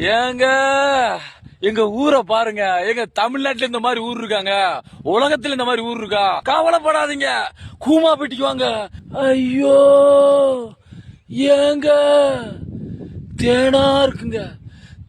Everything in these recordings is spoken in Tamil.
ஏங்க எங்க ஊரை பாருங்க. எங்க தமிழ்நாட்டுல இந்த மாதிரி ஊர் இருக்காங்க. உலகத்துல இந்த மாதிரி ஊர் இருக்கா? கவலைப்படாதீங்க. கூமாப்பட்டிக்கு வாங்க. ஐயோ ஏங்க தேனா இருக்குங்க.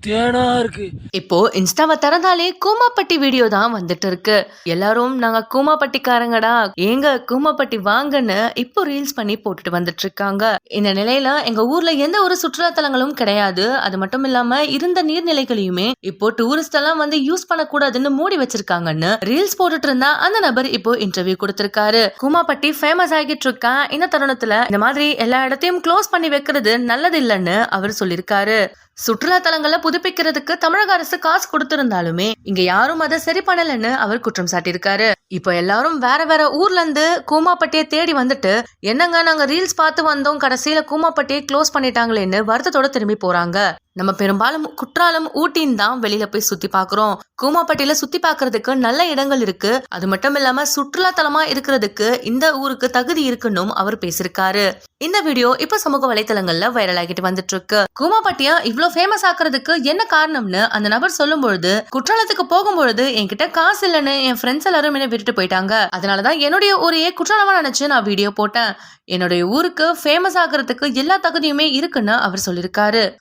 தேனா இருக்கு. இப்போ இன்ஸ்டாவை திறந்தாலே கூமாப்பட்டி வீடியோ தான் வந்துட்டு இருக்கு எல்லாரும் நாங்க கூமாப்பட்டிக்காரங்கடா ஏங்க கூமாப்பட்டி வாங்கன்னு இப்போ ரீல்ஸ் பண்ணி போட்டுட்டு வந்துட்டு இருக்காங்க இந்த நிலையில எங்க ஊர்ல எந்த ஒரு சுற்றுலா தலங்களும் கிடையாது. அது மட்டும் இல்லாம இருந்த நீர்நிலைகளையுமே இப்போ டூரிஸ்ட் எல்லாம் வந்து யூஸ் பண்ணக்கூடாதுன்னு மூடி வச்சிருக்காங்கன்னு ரீல்ஸ் போட்டுட்டு இருந்தா அந்த நபர் இப்போ இன்டர்வியூ கொடுத்திருக்காரு. கூமாப்பட்டி ஃபேமஸ் ஆகிட்டு இருக்கா இந்த தருணத்துல இந்த மாதிரி எல்லா இடத்தையும் க்ளோஸ் பண்ணி வைக்கிறது நல்லது இல்லைன்னு அவர் சொல்லியிருக்காரு. சுற்றுலா தலங்களை புதுப்பிக்கிறதுக்கு தமிழக அரசு காசு கொடுத்திருந்தாலுமே இங்க யாரும் அதை சரி பண்ணலன்னு அவர் குற்றம் சாட்டியிருக்காரு. இப்போ எல்லாரும் வேற வேற ஊர்ல இருந்து கூமாப்பட்டியை தேடி வந்துட்டு என்னங்க நாங்க ரீல்ஸ் பார்த்து வந்தோம் கடைசியில கூமாப்பட்டியை க்ளோஸ் பண்ணிட்டாங்களேன்னு வருத்தத்தோட திரும்பி போறாங்க. நம்ம பெரும்பாலும் குற்றாலம் ஊட்டின்னு தான் வெளியில போய் சுத்தி பாக்குறோம் கூமாப்பட்டியில சுத்தி பாக்குறதுக்கு நல்ல இடங்கள் இருக்கு. அது மட்டும் இல்லாம சுற்றுலா தலமா இருக்கிறதுக்கு இந்த ஊருக்கு தகுதி இருக்குன்னும் அவர் பேசியிருக்காரு. இந்த வீடியோ இப்ப சமூக வலைதளங்கள்ல வைரல் ஆகிட்டு வந்துட்டு இருக்கு கூமாப்பட்டியா இவ்வளவு ஃபேமஸ் ஆக்குறதுக்கு என்ன காரணம்னு அந்த நபர் சொல்லும் பொழுது குற்றாலத்துக்கு போகும்பொழுது என்கிட்ட காசு இல்லைன்னு என் ஃப்ரெண்ட்ஸ் எல்லாரும் என்ன விட்டுட்டு போயிட்டாங்க. அதனாலதான் என்னுடைய ஊரையே குற்றாலமா நினைச்சு நான் வீடியோ போட்டேன். என்னுடைய ஊருக்கு ஃபேமஸ் ஆகுறதுக்கு எல்லா தகுதியுமே இருக்குன்னு அவர் சொல்லியிருக்காரு.